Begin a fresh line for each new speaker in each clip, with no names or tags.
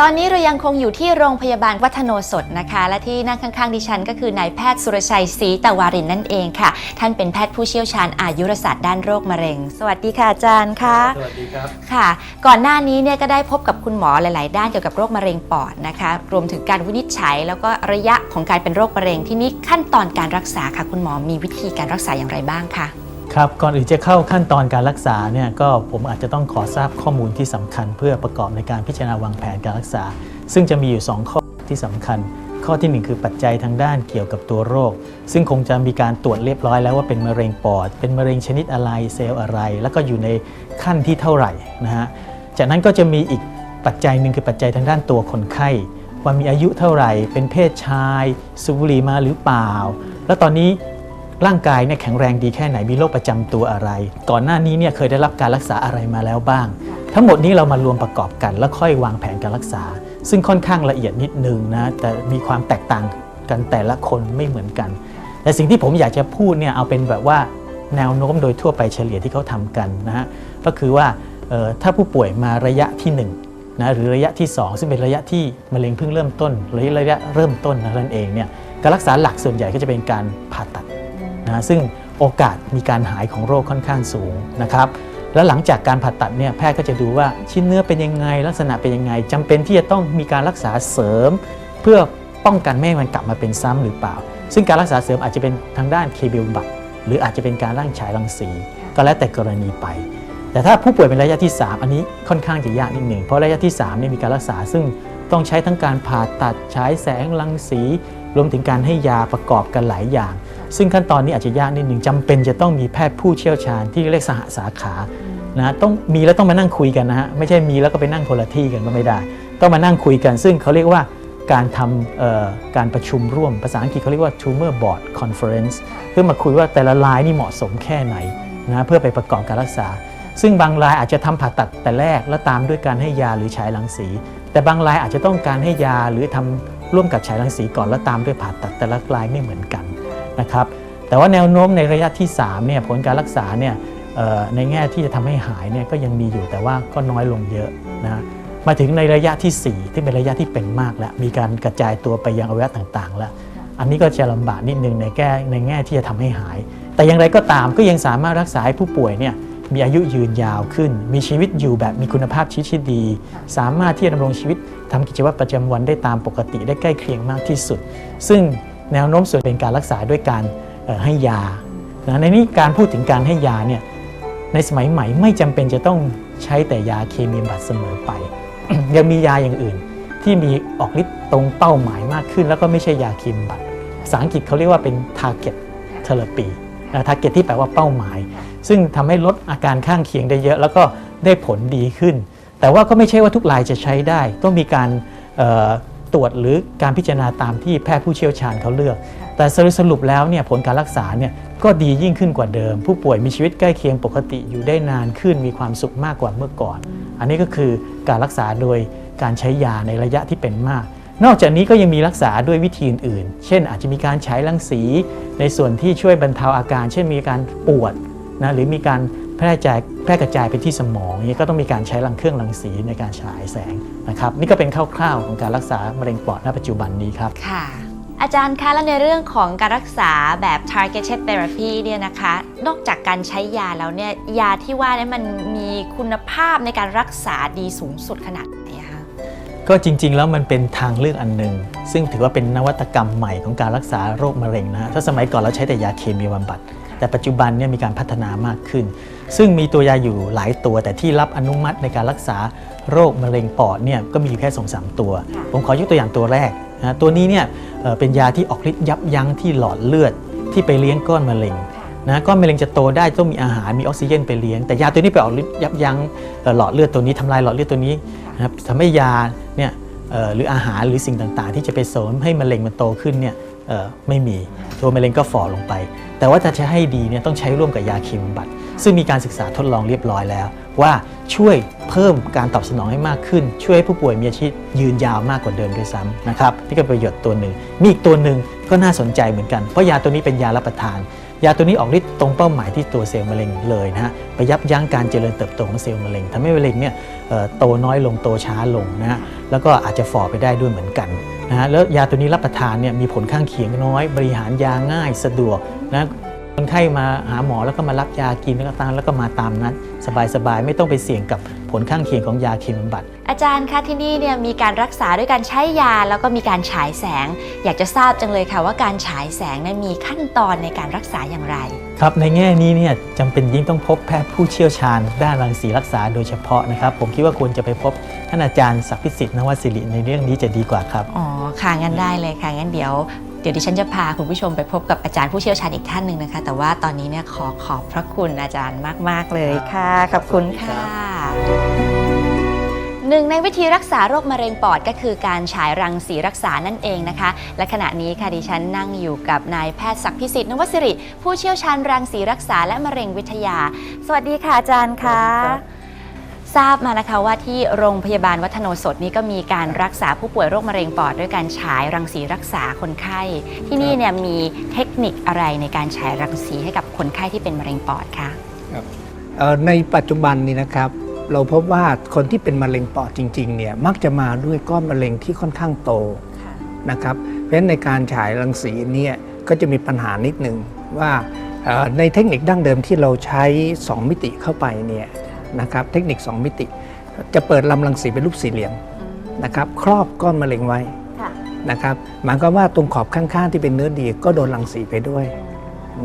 ตอนนี้เรายังคงอยู่ที่โรงพยาบาลวัฒโนสดนะคะ และที่นั่งข้างๆดิฉันก็คือนายแพทย์สุรชัยศรีตะวารินนั่นเองค่ะ ท่านเป็นแพทย์ผู้เชี่ยวชาญอายุรศาสตร์ด้านโรคมะเร็ง สวัสดีค่ะอาจารย์ค่ะ
สวัสดีครับ
ค่ะ ก่อนหน้านี้เนี่ยก็ได้พบกับคุณหมอหลาย ๆ ด้านเกี่ยวกับโรคมะเร็งปอดนะคะ รวมถึงการวินิจฉัย แล้วก็ระยะของการเป็นโรคมะเร็งที่นี้ขั้นตอนการรักษาค่ะ คุณหมอมีวิธีการรักษาอย่างไรบ้างคะ
ครับก่อนอื่นจะเข้าขั้นตอนการรักษาเนี่ยก็ผมอาจจะต้องขอทราบข้อมูลที่สำคัญ เพื่อประกอบในการพิจารณาวางแผนการรักษา ซึ่งจะมีอยู่ 2 ข้อที่สำคัญ ข้อทีหนึ่1 คือปัจจัยทางด้านเกี่ยวกับตัวโรค ซึ่งคงจะมีการตรวจเรียบร้อยแล้วว่าเป็นมะเร็งปอด เป็นมะเร็งชนิดอะไรเซลล์อะไร แล้วก็อยู่ในขั้นที่เท่าไหร่นะฮะจากนั้นก็จะมีอีกปัจจัยหนึ่งคือปัจจัยทางด้านตัวคนไข้ว่ามีอายุเท่าไหร่ เป็นเพศชาย สูบบุหรี่มาหรือเปล่า แล้วตอนนี้ ร่างกายเนี่ยแข็งแรงดีแค่ไหนมีโรคประจำตัวอะไร ก่อนหน้านี้เนี่ยเคยได้รับการรักษาอะไรมาแล้วบ้าง ทั้งหมดนี้เรามารวมประกอบกัน แล้วค่อยวางแผนการรักษา ซึ่งค่อนข้างละเอียดนิดนึงนะแต่มีความแตกต่างกันแต่ละคนไม่เหมือนกัน แต่สิ่งที่ผมอยากจะพูดเนี่ยเอาเป็นแบบว่าแนวโน้มโดยทั่วไปเฉลี่ยที่เขาทำกันนะฮะก็คือว่าออถ้าผู้ป่วยมาระยะที่1นะหรือระยะที่ 2 ซึ่งเป็นระยะที่มะเร็งเพิ่งเริ่มต้นหรือระยะเริ่มต้นนั่นเองเนี่ยการรักษาหลักส่วนใหญ่ก็จะเป็นการผ่าตัด นะซึ่งโอกาสมีการหายของโรคค่อนข้างสูงนะครับแล้วหลังจากการผ่าตัดเนี่ยแพทย์ก็จะดูว่าชิ้นเนื้อเป็นยังไง ลักษณะเป็นยังไงจำเป็นที่จะต้องมีการรักษาเสริม เพื่อป้องกันไม่ให้มันกลับมาเป็นซ้ำหรือเปล่า ซึ่งการรักษาเสริมอาจจะเป็นทางด้านเคเบิลบัตหรืออาจจะเป็นการร่างฉายรังสี ก็แล้วแต่กรณีไป แต่ถ้าผู้ป่วยเป็นระยะที่ 3 อันนี้ค่อนข้างจะยากนิดหนึ่งเพราะระยะที่3เนี่ยมีการรักษาซึ่งต้องใช้ทั้งการผ่าตัดฉายแสงรังสี รวมถึงการให้ยาประกอบกันหลายอย่าง ซึ่งขั้นตอนนี้อาจจะยากนิดหนึ่งจำเป็นจะต้องมีแพทย์ผู้เชี่ยวชาญที่เรียกสหสาขานะต้องมีแล้วต้องมานั่งคุยกันนะฮะไม่ใช่มีแล้วก็ไปนั่งคนละที่กันก็ไม่ได้ ต้องมานั่งคุยกัน ซึ่งเขาเรียกว่าการทำเอ่อการประชุมร่วมภาษาอังกฤษเขาเรียกว่า tumor board conference เพื่อมาคุยว่าแต่ละรายนี่เหมาะสมแค่ไหนนะเพื่อไปประกอบการรักษา ซึ่งบางรายอาจจะทำผ่าตัดแต่แรกแล้วตามด้วยการให้ยาหรือฉายรังสี แต่บางรายอาจจะต้องการให้ยาหรือทำร่วมกับฉายรังสีก่อนแล้วตามด้วยผ่าตัดแต่ละรายไม่เหมือนกัน นะครับแต่ว่าแนวโน้มในระยะที่3เนี่ยผลการรักษาเนี่ยในแง่ที่จะทำให้หายเนี่ยก็ยังมีอยู่แต่ว่าก็น้อยลงเยอะนะมาถึงในระยะที่ 4 ที่เป็นระยะที่เป็นมากแล้ว มีการกระจายตัวไปยังอวัยวะต่างๆ แล้ว อันนี้ก็จะลำบากนิดนึงในแง่ในแง่ที่จะทำให้หาย แต่อย่างไรก็ตามก็ยังสามารถรักษาให้ผู้ป่วยเนี่ยมีอายุยืนยาวขึ้น มีชีวิตอยู่แบบมีคุณภาพชีวิตที่ดี สามารถที่จะดำรงชีวิตทำกิจวัตรประจำวันได้ตามปกติได้ใกล้เคียงมากที่สุด ซึ่ง แนวโน้มส่วนเป็นการรักษาด้วยการให้ยานะในนี้การพูดถึงการให้ยาเนี่ยในสมัยใหม่ไม่จำเป็นจะต้องใช้แต่ยาเคมีบำบัดเสมอไป ยังมียาอย่างอื่น ที่มีออกฤทธิ์ตรงเป้าหมายมากขึ้น แล้วก็ไม่ใช่ยาเคมีบำบัดภาษาอังกฤษเขาเรียกว่าเป็น target therapy target ที่แปลว่าเป้าหมาย ซึ่งทำให้ลดอาการข้างเคียงได้เยอะ แล้วก็ได้ผลดีขึ้น แต่ว่าก็ไม่ใช่ว่าทุกรายจะใช้ได้ ต้องมีการ ตรวจหรือการพิจารณาตามที่แพทย์ผู้เชี่ยวชาญเขาเลือก แต่สรุปสรุปแล้วเนี่ยผลการรักษาเนี่ยก็ดียิ่งขึ้นกว่าเดิม ผู้ป่วยมีชีวิตใกล้เคียงปกติอยู่ได้นานขึ้นมีความสุขมากกว่าเมื่อก่อน อันนี้ก็คือการรักษาโดยการใช้ยาในระยะที่เป็นมาก นอกจากนี้ก็ยังมีรักษาด้วยวิธีอื่นๆเช่น อาจจะมีการใช้รังสี ในส่วนที่ช่วยบรรเทาอาการ เช่นมีการปวดนะหรือมีการ แพร่กระจายแพร่กระจายไปที่สมองอย่างนี้ก็ต้องมีการใช้รังเครื่องรังสีในการฉายแสงนะครับนี่ก็เป็นคร่าวๆของการรักษามะเร็งปอดณปัจจุบันนี้ครับ
ค่ะ อาจารย์คะแล้วในเรื่องของการรักษาแบบ targeted therapy เนี่ยนะคะ นอกจากการใช้ยาแล้วเนี่ยยาที่ว่าเนี่ยมันมีคุณภาพในการรักษาดีสูงสุดขนาดไหนอะคะ
ก็จริง ๆ แล้วมันเป็นทางเลือกอันหนึ่งซึ่งถือว่าเป็นนวัตกรรมใหม่ของการรักษาโรคมะเร็งนะฮะถ้าสมัยก่อนเราใช้แต่ยาเคมีบำบัด แต่ปัจจุบันเนี่ยมีการพัฒนามากขึ้น ซึ่งมีตัวยาอยู่หลายตัว แต่ที่รับอนุมัติในการรักษาโรคมะเร็งปอดเนี่ยก็มีอยู่แค่สองสามตัว ผมขอยกตัวอย่างตัวแรกนะตัวนี้เนี่ยเอ่อเป็นยาที่ออกฤทธิ์ยับยั้งที่หลอดเลือดที่ไปเลี้ยงก้อนมะเร็งนะก้อนมะเร็งจะโตได้ต้องมีอาหารมีออกซิเจนไปเลี้ยง แต่ยาตัวนี้ไปออกฤทธิ์ยับยั้งเอ่อหลอดเลือดตัวนี้ทำลายหลอดเลือดตัวนี้นะครับทำให้ยาเนี่ยเอ่อหรืออาหารหรือสิ่งต่างๆ ที่จะไปเสริมให้มะเร็งมันโตขึ้นเนี่ยเอ่อ ไม่มีตัวมะเร็งก็ฝ่อลงไป แต่ว่าถ้าจะให้ดีเนี่ยต้องใช้ร่วมกับยาเคมีบำบัด ซึ่งมีการศึกษาทดลองเรียบร้อยแล้ว ว่าช่วยเพิ่มการตอบสนองให้มากขึ้น ช่วยให้ผู้ป่วยมีอาชีพยืนยาวมากกว่าเดิมด้วยซ้ำนะครับนี่ก็เป็นประโยชน์ตัวหนึ่งมีอีกตัวหนึ่งก็น่าสนใจเหมือนกันเพราะยาตัวนี้เป็นยารับประทาน ยาตัวนี้ออกฤทธิ์ตรงเป้าหมายที่ตัวเซลล์มะเร็งเลยนะฮะไปยับยั้งการเจริญเติบโตของเซลล์มะเร็งทำให้มะเร็งเนี่ยโตน้อยลงโตช้าลงนะฮะแล้วก็อาจจะฝ่อไปได้ด้วยเหมือนกันนะฮะแล้วยาตัวนี้รับประทานเนี่ยมีผลข้างเคียงน้อย บริหารยาง่ายสะดวกนะ คนไข้มาหาหมอแล้วก็มารับยากินแล้วก็ตามแล้วก็มาตามนัดสบายๆ ไม่ต้องไปเสี่ยงกับผลข้างเคียงของยาเคมีบำบัด
อาจารย์คะที่นี่เนี่ยมีการรักษาด้วยการใช้ยาแล้วก็มีการฉายแสง อยากจะทราบจังเลยค่ะว่าการฉายแสงเนี่ยมีขั้นตอนในการรักษาอย่างไร
ครับในแง่นี้เนี่ยจำเป็นยิ่งต้องพบแพทย์ผู้เชี่ยวชาญ ด้านรังสีรักษาโดยเฉพาะนะครับ ผมคิดว่าควรจะไปพบท่านอาจารย์ศักดิ์พิสิทธิ์นวสิริในเรื่องนี้จะดีกว่าครับ
อ๋อค่ะงั้นได้เลยค่ะงั้นเดี๋ยวเดี๋ยวดิฉันจะพาคุณผู้ชมไปพบกับอาจารย์ผู้เชี่ยวชาญอีกท่านหนึ่งนะคะ แต่ว่าตอนนี้เนี่ยขอขอบพระคุณอาจารย์มาก ๆ เลยค่ะ ขอบคุณค่ะหนึ่งในวิธีรักษาโรคมะเร็งปอดก็คือการฉายรังสีรักษานั่นเองนะคะ และขณะนี้ค่ะดิฉันนั่งอยู่กับนายแพทย์ศักดิ์พิสิทธิ์นวสิริ ผู้เชี่ยวชาญรังสีรักษาและมะเร็งวิทยา สวัสดีค่ะอาจารย์คะ ทราบมานะคะว่าที่โรงพยาบาลวัฒโนสดนี่ก็มีการรักษาผู้ป่วยโรคมะเร็งปอดด้วยการฉายรังสีรักษาคนไข้ ที่นี่เนี่ยมีเทคนิคอะไรในการฉายรังสีให้กับคนไข้ที่เป็นมะเร็งปอดคะ
เอ่อในปัจจุบันนี้นะครับ เราพบว่าคนที่เป็นมะเร็งปอดจริงๆเนี่ยมักจะมาด้วยก้อนมะเร็งที่ค่อนข้างโตนะครับเพราะฉะนั้นในการฉายรังสีเนี่ยก็จะมีปัญหานิดหนึ่งว่าเอ่อในเทคนิคดั้งเดิมที่เราใช้ 2 มิติเข้าไปเนี่ย นะครับเทคนิค 2 มิติ จะเปิดลำรังสีเป็นรูปสี่เหลี่ยมนะครับครอบก้อนมะเร็งไว้
ค่ะ
นะครับหมายความว่าตรงขอบข้างๆ ที่เป็นเนื้อดีก็โดนรังสีไปด้วย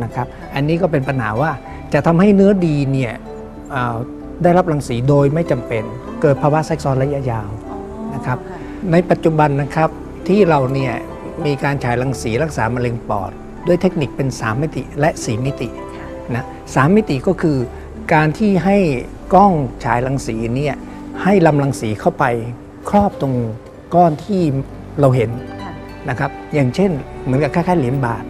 นะครับอันนี้ก็เป็นปัญหาว่าจะทำให้เนื้อดีเนี่ยเอ่อได้รับรังสีโดยไม่จำเป็นเกิดภาวะแทรกซ้อนระยะยาวนะครับในปัจจุบันนะครับที่เราเนี่ยมีการฉายรังสีรักษามะเร็งปอด ด้วยเทคนิคเป็น 3 มิติและ 4 มิตินะสามมิติก็คือการที่ให้ กล้องฉายรังสีเนี่ยให้ลำรังสีเข้าไปครอบตรงก้อนที่เราเห็นนะครับ อย่างเช่น เหมือนกับคล้ายๆเหรียญบาท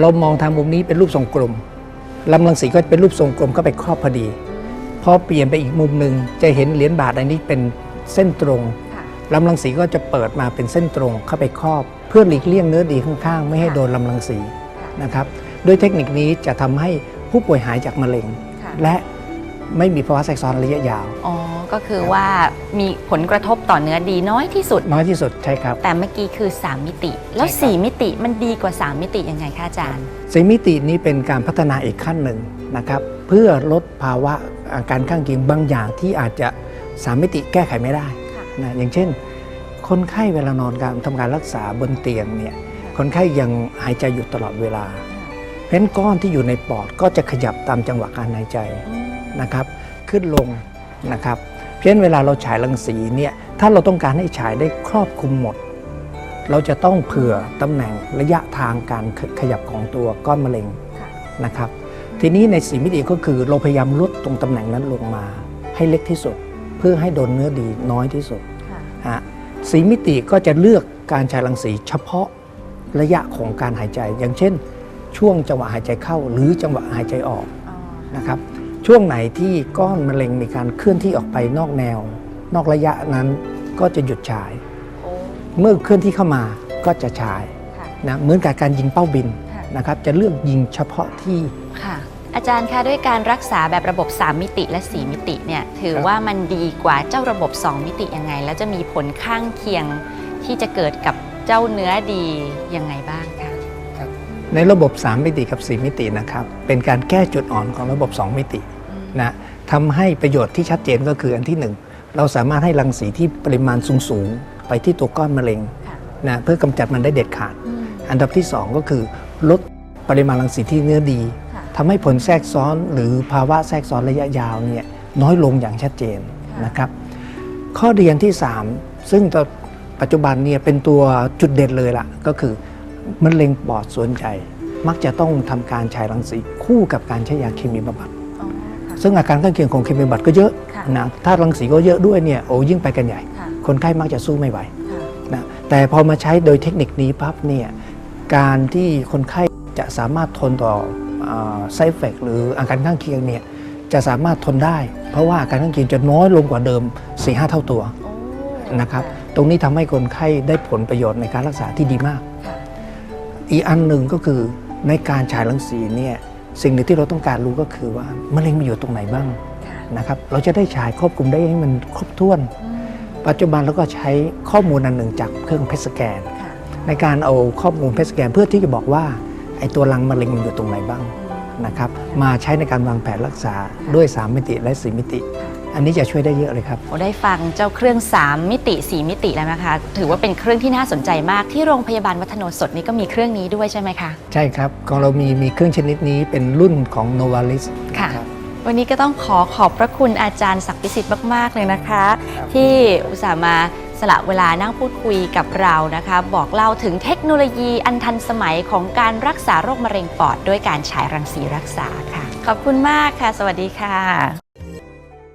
เรามองทางมุมนี้เป็นรูปทรงกลมลำรังสีก็เป็นรูปทรงกลมก็ไปครอบพอดีพอเปลี่ยนไปอีกมุมหนึ่งจะเห็นเหรียญบาทอันนี้เป็นเส้นตรงลำรังสีก็จะเปิดมาเป็นเส้นตรงเข้าไปครอบ เพื่อหลีกเลี่ยงเนื้อดีข้างๆ ไม่ให้โดนลำรังสีนะครับด้วยเทคนิคนี้จะทำให้ผู้ป่วยหายจากมะเร็ง และ ไม่มีภาวะแทรกซ้อนระยะยาว
อ๋อ ก็คือว่ามีผลกระทบต่อเนื้อดีน้อยที่สุด
น้อยที่สุดใช่ครับ
แต่เมื่อกี้คือ 3 มิติ แล้ว
ใช่ครับ
4มิติมันดีกว่า 3 มิติยังไงคะอาจารย์
สีมิตินี้เป็นการพัฒนาอีกขั้นหนึ่งนะครับ เพื่อลดภาวะอาการข้างเคียงบางอย่างที่อาจจะสามมิติแก้ไขไม่ได้นะอย่างเช่น คนไข้เวลานอนการทำการรักษาบนเตียงเนี่ยคนไข้ยังหายใจอยู่ตลอดเวลา เพราะฉะนั้นก้อนที่อยู่ในปอดก็จะขยับตามจังหวะการหายใจ นะครับขึ้นลงนะครับเพราะฉะนั้นเวลาเราฉายรังสีเนี่ยถ้าเราต้องการให้ฉายได้ครอบคลุมหมด เราจะต้องเผื่อตำแหน่งระยะทางการขขยับของตัวก้อนมะเร็งนะครับทีนี้ในสีมิติก็คือเราพยายามลดตรงตำแหน่งนั้นลงมา ให้เล็กที่สุด เพื่อให้โดนเนื้อดีน้อยที่สุดฮะสีมิติก็จะเลือกการฉายรังสีเฉพาะระยะของการหายใจ อย่างเช่น ช่วงจังหวะหายใจเข้าหรือจังหวะหายใจออกนะครับ ช่วงไหนที่ก้อนมะเร็งมีการเคลื่อนที่ออกไปนอกแนว นอกระยะนั้นก็จะหยุดฉาย เมื่อเคลื่อนที่เข้ามาก็จะฉายนะเหมือนกับการยิงเป้าบินนะครับจะเลือกยิงเฉพาะที่
ค่ะอาจารย์คะด้วยการรักษาแบบระบบ 3 มิติและ 4 มิติเนี่ยถือ
ครับ
ว่ามันดีกว่าเจ้าระบบ 2 มิติยังไง แล้วจะมีผลข้างเคียงที่จะเกิดกับเจ้าเนื้อดียังไงบ้างคะ
ในระบบ 3 มิติกับ 4 มิตินะครับเป็นการแก้จุดอ่อนของระบบ 2 มิติ นะทำให้ประโยชน์ที่ชัดเจนก็คืออันที่ 1 เราสามารถให้รังสีที่ปริมาณสูงๆ ไปที่ตัวก้อนมะเร็ง
ค่ะ
นะเพื่อกำจัดมันได้เด็ดขาด อันดับที่ 2 ก็คือ ลดปริมาณรังสีที่เนื้อดี
ค่ะ
ทำให้ผลแทรกซ้อนหรือภาวะแทรกซ้อนระยะยาวเนี่ยน้อยลงอย่างชัดเจนนะครับ ข้อเรียนที่ 3 ซึ่งตอนปัจจุบันเนี่ยเป็นตัวจุดเด่นเลยล่ะ ก็คือมะเร็งปอดส่วนใหญ่มักจะต้องทำการฉายรังสีคู่กับการใช้ยาเคมีบำบัด
อ๋อค่ะ
ซึ่งอาการข้างเคียงของเคมีบำบัดก็เยอะ
ค่ะ
นะถ้ารังสีก็เยอะด้วยเนี่ยโอ้ยิ่งไปกันใหญ่
ค่ะ
คนไข้มักจะสู้ไม่ไหว
ค่ะ
นะแต่พอมาใช้โดยเทคนิคนี้ปั๊บเนี่ยการที่คนไข้จะสามารถทนต่อไซเฟกหรืออาการข้างเคียงเนี่ยจะสามารถทนได้ เพราะว่าอาการข้างเคียงจะน้อยลงกว่าเดิม 4-5 เท่าตัว
โอ้
นะครับตรงนี้ทำให้คนไข้ได้ผลประโยชน์ในการรักษาที่ดีมาก
ค่ะ
อีกอันหนึ่งก็คือในการฉายรังสีเนี่ย สิ่งหนึ่งที่เราต้องการรู้ก็คือว่ามะเร็งมันอยู่ตรงไหนบ้างนะครับเราจะได้ฉายครอบคลุมได้ให้มันครบถ้วน ปัจจุบันเราก็ใช้ข้อมูลอันหนึ่งจากเครื่องเพชสแกน ในการเอาข้อมูลเพชสแกน เพื่อที่จะบอกว่าไอ้ตัวรังมะเร็งมันอยู่ตรงไหนบ้างนะครับมาใช้ในการวางแผนรักษาด้วย 3 มิติและ 4 มิติ อันนี้จะช่วยได้เยอะเลยครับ
โอ้ได้ฟังเจ้าเครื่อง 3 มิติ 4 มิติแล้วนะคะ ถือว่าเป็นเครื่องที่น่าสนใจมากที่โรงพยาบาลวัฒโนสดนี่ก็มีเครื่องนี้ด้วยใช่ไหมคะ
ใช่ครับของเรามีมีเครื่องชนิดนี้เป็นรุ่นของ Novalis
ค่ะ
รับ
วันนี้ก็ต้องขอขอบพระคุณอาจารย์ศักดิ์พิสิทธิ์มาก ๆ เลยนะคะที่อุตส่าห์มาสละเวลานั่งพูดคุยกับเรานะคะ บอกเล่าถึงเทคโนโลยีอันทันสมัยของการรักษาโรคมะเร็งปอด ด้วยการฉายรังสีรักษาค่ะ ขอบคุณมากค่ะ สวัสดีค่ะ